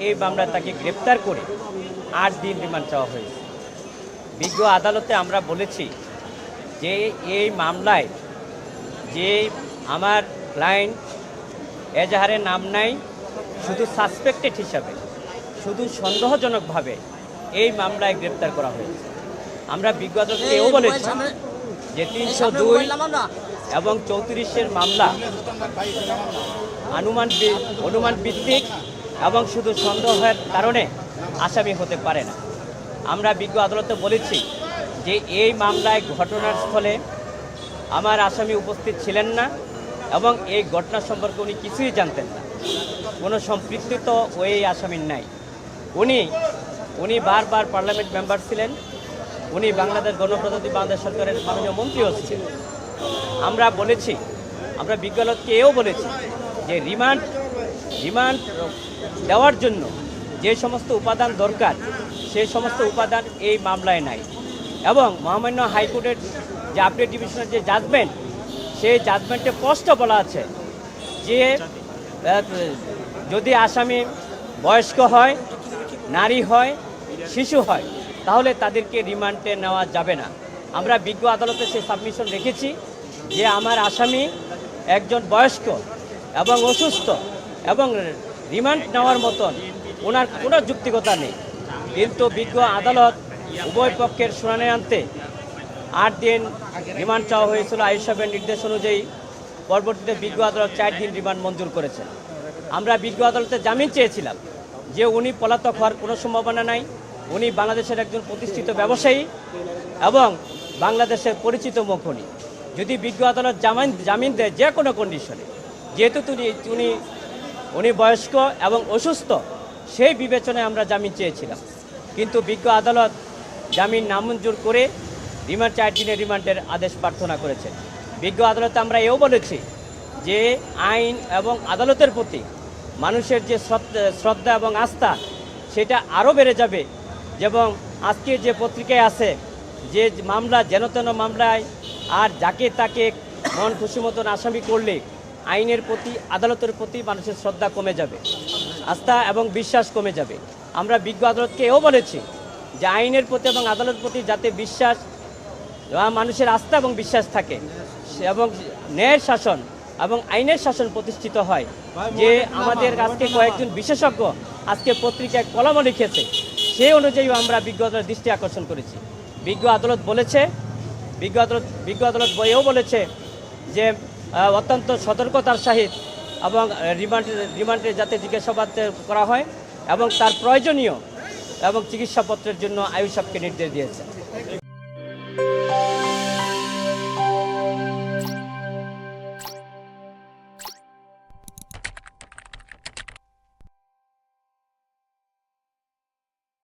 এই মামলায় তাকে গ্রেপ্তার করে আট দিন রিমান্ড চাওয়া হয়েছে। বিজ্ঞ আদালতে আমরা বলেছি যে এই মামলায় যে আমার ক্লায়েন্ট এজাহারের নাম নাই শুধু সাসপেক্টেড হিসাবে শুধু সন্দেহজনকভাবে এই মামলায় গ্রেপ্তার করা হয়েছে। আমরা বিজ্ঞ আদালতকে এও বলেছি যে তিনশো দুই এবং চৌত্রিশের মামলা অনুমান বি- অনুমান ভিত্তিক এবং শুধু সন্দেহের কারণে আসামি হতে পারে না। আমরা বিজ্ঞ আদালতে বলেছি যে এই মামলায় ঘটনার স্থলে আমার আসামি উপস্থিত ছিলেন না এবং এই ঘটনা সম্পর্কে উনি কিছুই জানতেন না। কোনো সম্পৃক্ত তো ওই আসামির নাই। উনি উনি বারবার পার্লামেন্ট মেম্বার ছিলেন। উনি বাংলাদেশ গণপ্রজাতন্ত্রী বাংলাদেশ সরকারের মাননীয় মন্ত্রীও ছিলেন। আমরা বলেছি, আমরা বিজ্ঞালতকে এও বলেছি যে রিমান্ড রিমান্ড দেওয়ার জন্য যে সমস্ত উপাদান দরকার সেই সমস্ত উপাদান এই মামলায় নাই। এবং মহামান্য হাইকোর্টের যে আপডেট ডিভিশনের যে জাজমেন্ট সেই জাজমেন্টে স্পষ্ট বলা আছে যে যদি আসামি বয়স্ক হয়, নারী হয়, শিশু হয়, তাহলে তাদেরকে রিমান্ডে নেওয়া যাবে না। আমরা বিজ্ঞ আদালতে সেই সাবমিশন রেখেছি যে আমার আসামি একজন বয়স্ক এবং অসুস্থ এবং রিমান্ড নেওয়ার মতন ওনার কোনো যুক্তিকতা নেই। কিন্তু বিজ্ঞ আদালত উভয় পক্ষের শুনানি আনতে আট দিন রিমান্ড চাওয়া হয়েছিল আইসবের নির্দেশ অনুযায়ী। পরবর্তীতে বিজ্ঞ আদালত চার দিন রিমান্ড মঞ্জুর করেছেন। আমরা বিজ্ঞ আদালতে জামিন চেয়েছিলাম যে উনি পলাতক হওয়ার কোনো সম্ভাবনা নাই। উনি বাংলাদেশের একজন প্রতিষ্ঠিত ব্যবসায়ী এবং বাংলাদেশের পরিচিত মুখ উনি যদি বিজ্ঞ আদালত জামিন জামিন দেয় যে কোনো কন্ডিশনে যেহেতু তিনি উনি উনি বয়স্ক এবং অসুস্থ, সেই বিবেচনায় আমরা জামিন চেয়েছিলাম। কিন্তু বিজ্ঞ আদালত জামিন নামঞ্জুর করে রিমান্ড চার দিনের রিমান্ডের আদেশ প্রার্থনা করেছেন। বিজ্ঞ আদালতে আমরা এও বলেছি যে আইন এবং আদালতের প্রতি মানুষের যে শ্রদ্ধা- এবং আস্থা, সেটা আরও বেড়ে যাবে এবং আজকে যে পত্রিকায় আছে যে মামলা, যেন তেন মামলায় আর যাকে তাকে মন খুশি মতন আসামি করলে আইনের প্রতি আদালতের প্রতি মানুষের শ্রদ্ধা কমে যাবে আস্থা এবং বিশ্বাস কমে যাবে। আমরা বিজ্ঞ আদালতকে এও বলেছি যে আইনের প্রতি এবং আদালতের প্রতি যাতে বিশ্বাস মানুষের আস্থা এবং বিশ্বাস থাকে এবং ন্যায়ের শাসন এবং আইনের শাসন প্রতিষ্ঠিত হয়। যে আমাদের আজকে কয়েকজন বিশেষজ্ঞ আজকে পত্রিকায় কলমও লিখেছে সেই অনুযায়ী আমরা বিজ্ঞ আদালত দৃষ্টি আকর্ষণ করেছি। বিজ্ঞ আদালত বলেছে বিজ্ঞ আদালত বিজ্ঞ আদালত বইয়েও বলেছে যে অত্যন্ত সতর্কতার সহিত এবং রিমান্ড, রিমান্ডে যাতে জিজ্ঞাসাবাদ করা হয় এবং তার প্রয়োজনীয় এবং চিকিৎসাপত্রের জন্য আয়ুষাবকে নির্দেশ দিয়েছে।